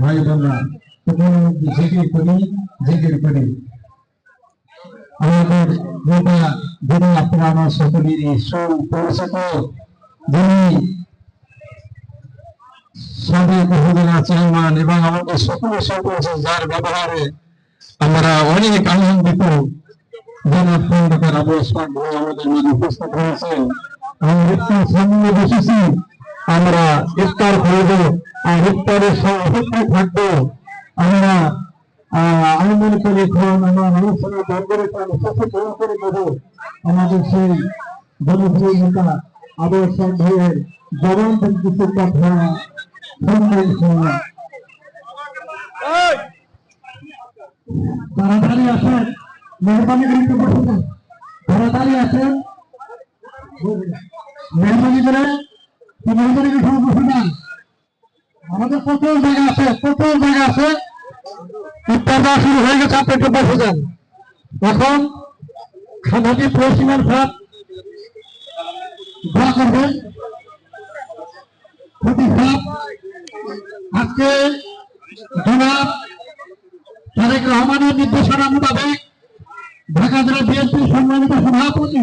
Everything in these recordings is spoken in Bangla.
ভাই বোনরা জিকির করি জিকির করি। আমাদের যিনি আপনারা আমার সকলেরই সুপরিচিত যিনি সাবেক চেয়ারম্যান এবং আমাদের সুপরিচিত যার ব্যবহারে আমরা অনেক আনন্দিত। জনাব খন্দকার আবু আমাদের উপস্থিত বসেছি। আমরা ইফতার করব আর ইফতারের অপেক্ষায় থাকব। আমরা আমি মনে করি এখন আমরা দরবারে তার শেষে করে দেবো আমাদের সেই জনপ্রিয় নেতা আবু ওসমান ভাইয়ের জবান থেকে কিছু কথা তাড়াতাড়ি আসেন, মেহরবানি তাড়াতাড়ি আসেন। মেহরবানি করে সবাই আমাদের প্রচুর জায়গা আছে প্রচুর জায়গা আছে। দেওয়া শুরু হয়ে গেছে, আপনি একটু বসে যান। এখন খানাটি পশ্চিমের ভাত দোয়া করবেন। আজকে জনাব তারেক রহমানের নির্দেশনা মোতাবেক ঢাকা জেলা বিএনপির সম্মানিত সভাপতি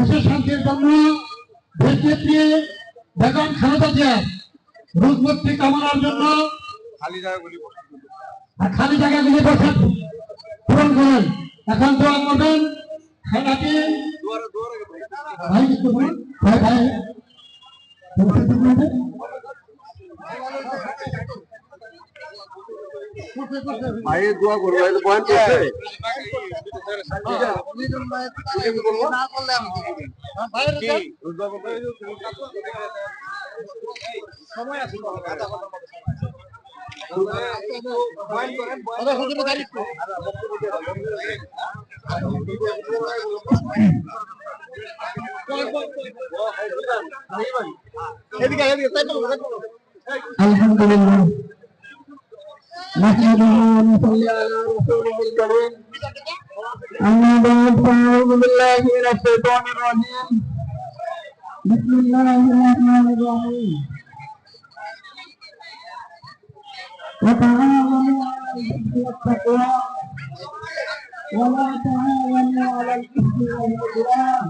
দেশের শান্তির জন্য দেশনেত্রী বেগম খালেদা জিয়া রোজমুক্তি কামনার জন্য আর খালি জায়গাগুলি বসে পূরণ করেন। এখন দোয়া করবেন খানাটি ভাই। ভাই ভাই। তুমি কিছু বলবে? ভাইয়ের দোয়া করবো এটা পয়েন্ট করছে আলহামদুলিল্লাহ نحمده ونصلي على رسوله الكريم أما بعد فأعوذ بالله من الشيطان الرجيم بسم الله الرحمن الرحيم وتعاونوا على البر والتقوى ولا تعاونوا على الإثم والعدوان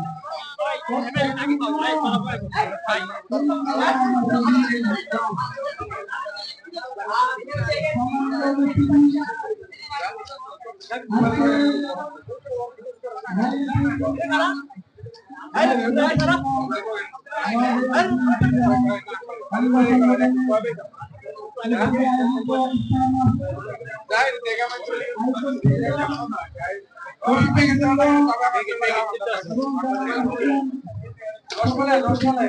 রসমালাই রসমালাই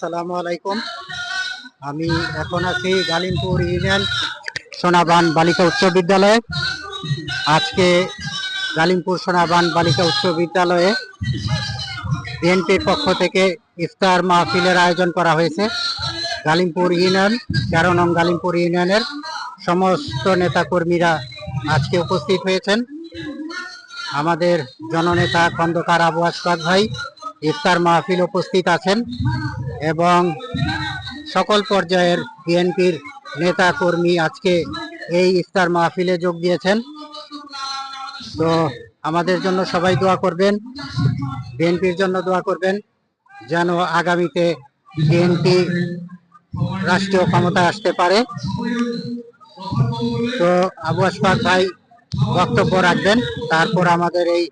আসসালামু আলাইকুম। আমি এখন আছি গালিমপুর ইউনিয়ন সোনাবান বালিকা উচ্চ বিদ্যালয়ে। আজকে গালিমপুর সোনাবান বালিকা উচ্চ বিদ্যালয়ে বিএনপির পক্ষ থেকে ইফতার মাহফিলের আয়োজন করা হয়েছে। গালিমপুর ইউনিয়ন, তেরো নং গালিমপুর ইউনিয়নের সমস্ত নেতাকর্মীরা আজকে উপস্থিত হয়েছেন। আমাদের জননেতা খন্দকার আবু আসফাক ভাই ইফতার মাহফিল উপস্থিত আছেন। এবং সকল পর্যায়ের বিএনপির নেতা কর্মী আজকে এই ইফতার মাহফিলে যোগ দিয়েছেন। তো আমাদের জন্য সবাই দোয়া করবেন, বিএনপির জন্য দোয়া করবেন, যেন আগামীতে বিএনপি রাষ্ট্রীয় ক্ষমতা আসতে পারে। তো আবু আশফাক ভাই বক্তব্য রাখবেন, তারপর আমাদের এই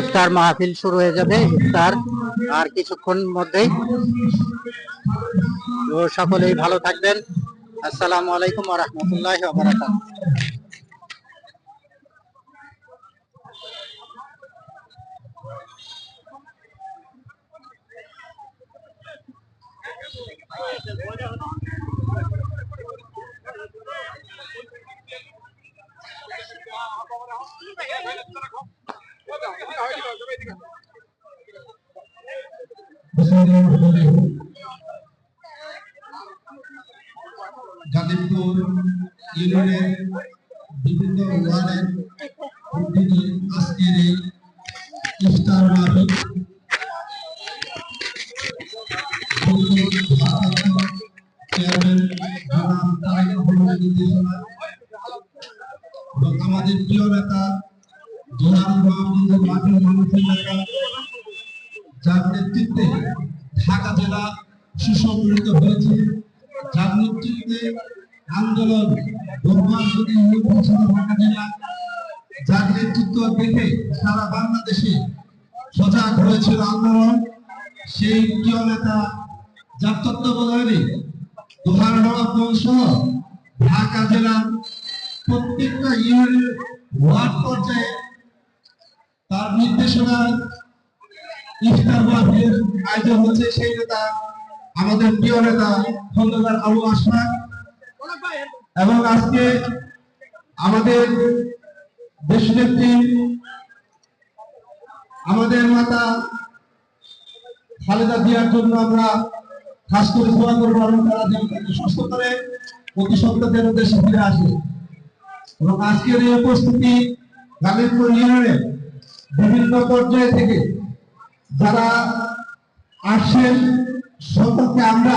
ইফতার মাহফিল শুরু হয়ে যাবে, ইফতার। আর কিছুক্ষণ মধ্যেই। তো সকলেই ভালো থাকবেন। আসসালামু আলাইকুম রহমতুল্লাহ বারাকাত গাজীপুর ইউনিয়নের বিভিন্ন ওয়ার্ডের আন্দোলন ঢাকা জেলা দেখে সারা বাংলাদেশে সজাগ হয়েছিল আন্দোলন। সেই প্রিয় নেতা ঢাকা জেলার প্রত্যেকটা ওয়ার্ড পর্যায়ে তার নির্দেশনায় আয়োজন হচ্ছে। সেই নেতা আমাদের প্রিয় নেতা খন্দকার আবু আশফাক এবং আজকে আমাদের দেশনেত্রী আমাদের মাতা খালেদা জিয়ার জন্য আমরা খাস করে দোয়া করব এবং তারা যেন সুস্থ করে সত্তর যেন দেশে ফিরে আসে। এবং আজকের এই উপস্থিতি গালিবপুর ইউনিয়নের বিভিন্ন পর্যায় থেকে যারা আসছেন, সকলকে আমরা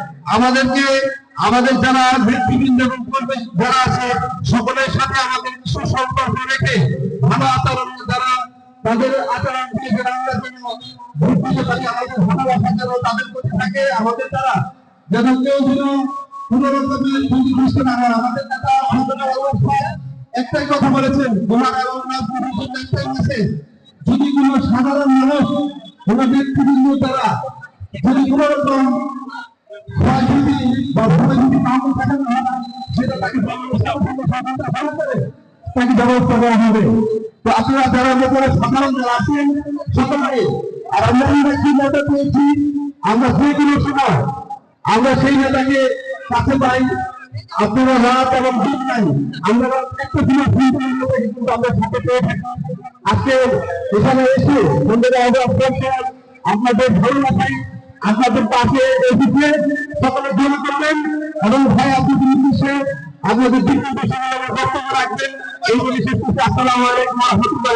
আমাদেরকে, আমাদের যারা বিভিন্ন এবং যারা আছে, সকলের সাথে আমাদের সুসম্পর্ক রেখে ভালো আচরণ যারা তাদের আচরণ থেকে যেন আমরা যেন আমাদের ভালোবাসা যেন তাদের প্রতি থাকে, আমাদের দ্বারা যেন কেউ যেন কোন একটাই কথা বলেছেন এবং সাধারণ মানুষ কোন ব্যক্তিবৃন্দ দ্বারা যদি কোন রকম আমরা আমরা আমরা সেই নেতাকে কাছে পাই আপনারা রাত এবং দিন নাই আমরা একটা দিনের ফ্রি কিন্তু আমরা সাথে পেয়ে থাকি আজকে এখানে এসে বন্ধুরা আপনাদের ভালো লাগাই আপনাদের পাশে এসেছে, সকলে দোয়া করবেন। এবং ভাই আপনাদের নির্দেশে আপনাদের বক্তব্য রাখবেন। এই বলে শেষ করছি আসসালামু আলাইকুম রহমতুল্লাহ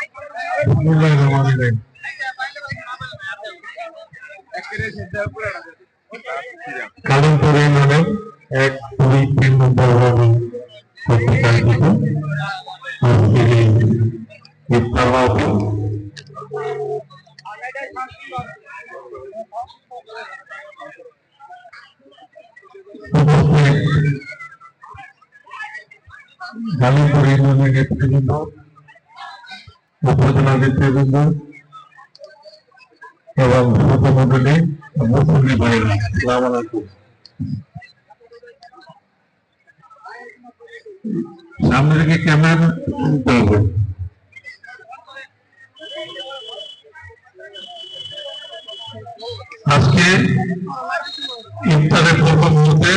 কালিমপুর ইউনিয়নে এক দুই তিন নম্বর ওয়ার্ডে আয়োজিত আজকের এই ইফতার মাহফিল ইউনিয়নের উপজেলা নেতৃবৃন্দ এবং উপমন্ডলী আলাইকুম সামনে থেকে ক্যামেরা তুলতে আজকে ইফতারের প্রথম মুহূর্তে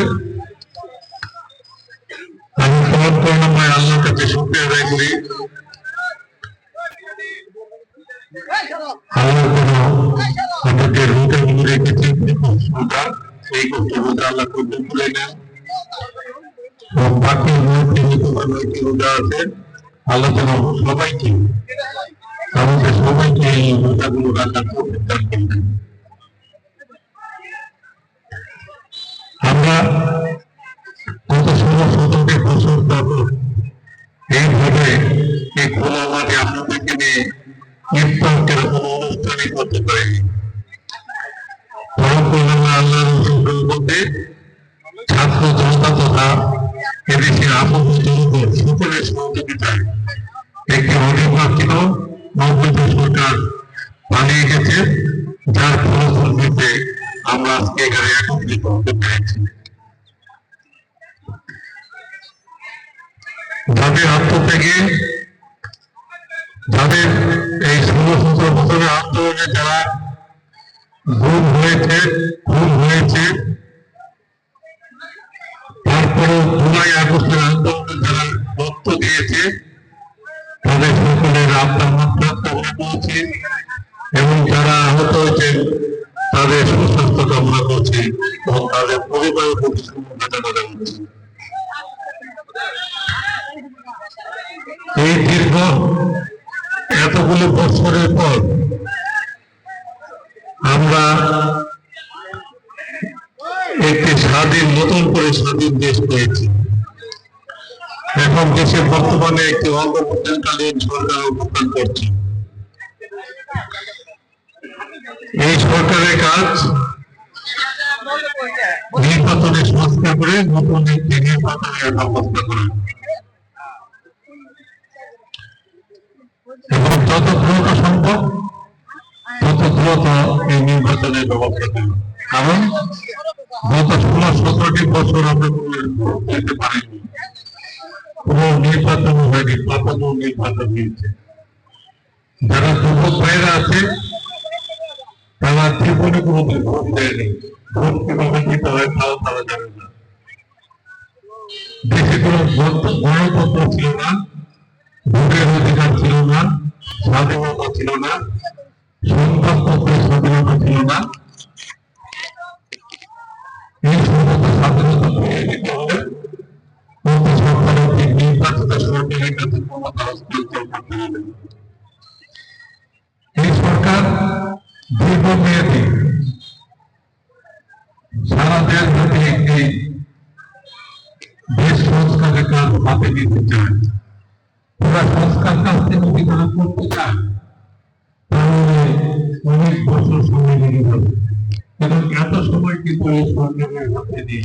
আল্লাহ যেন সবাইকে, আমাদের সবাইকে এই রোজাগুলো রাখার আমরা গত ষোলো সতেরোটি বছর এইভাবে এই খোলা মাঠে আপনাদেরকে নিয়ে ইফতার কোনো অনুষ্ঠানই করতে পারিনি ছাত্র জনতা তথা এদেশের আপন সকলের সহযোগিতায় একটি অনির্বাচিত সরকার পালিয়ে গেছে, যার ফলশ্রুতিতে আমরা আজকে এখানে একত্রিত হতে পেরেছি। যাদের আত্মত্যাগে যাদের এই ষোলো বছরের আন্দোলনে যারা গুম হয়েছে, খুন হয়েছে তারপরে জুলাই আগস্টের আন্দোলনে যারা রক্ত দিয়েছে, তাদের এবং যারা আহত হয়েছেন, তাদের সুস্বাস্থ্য কামনা করছি এবং তাদের পরিবারের প্রতি সমবেদনা জানাচ্ছি। এই দীর্ঘ এতগুলো বছরের পর এই সরকারের কাজ নির্বাচনের সংস্থা করে নতুন একটি নির্বাচনের ব্যবস্থা করা। এবং যত দ্রুত সম্ভব, তত দ্রুত এই নির্বাচনের ব্যবস্থা দেওয়া কারণ গত ষোলো, সতেরোটি বছর আমরা কোনো নির্বাচন হয়নি পাতানো নির্বাচন হয়েছে। যারা আছে তারা জীবনে কোনো ভোট দেয়নি ভোট কীভাবে দিতে হয় তাও তারা জানে না। দেশে কোনো গণতন্ত্র ছিল না। ভোটের অধিকার ছিল না। স্বাধীনতা ছিল না। সংবাদপত্রের স্বাধীনতা ছিল না। এই সমস্ত স্বাধীনতা ফিরিয়ে দিতে হলে মোদী সরকারের যে নির্বাচিত সরকারের কাছে ক্ষমতা হস্তান্তর করতে হবে। এই সরকার দীর্ঘমেয়াদী সারা দেশব্যাপী একটি দেশ সংস্কারের কাজ হাতে নিতে চায়। পুরা সংস্কার কাজটি যদি তারা করতে চায় তাহলে অনেক বছর সময় লেগে যাবে। এবং এত সময় কিন্তু এই সরকারের হাতে নেই।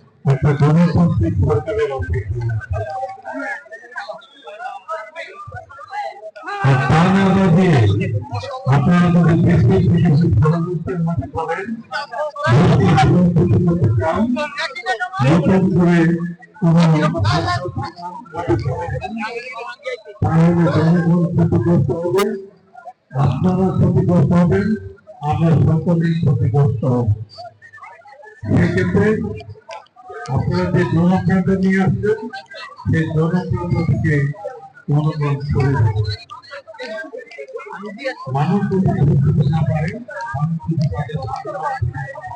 একটা গণতান্ত্রিক সরকারের অপেক্ষায় আছে। সহায়তা দিয়ে আপনারা যদি বিস্কুট বিদেশি ফলমূলের মধ্যে পাবেন নতুন করে তাহলে জনগণ ক্ষতিগ্রস্ত হবে আপনারা ক্ষতিগ্রস্ত হবেন আমরা সকলেই ক্ষতিগ্রস্ত হব সেক্ষেত্রে আপনারা যে জনপ্রিয়তা নিয়ে আসছেন, সেই জনপ্রিয়তা থেকে জনগণ সরে মানুষ যদি না পারে, মানুষ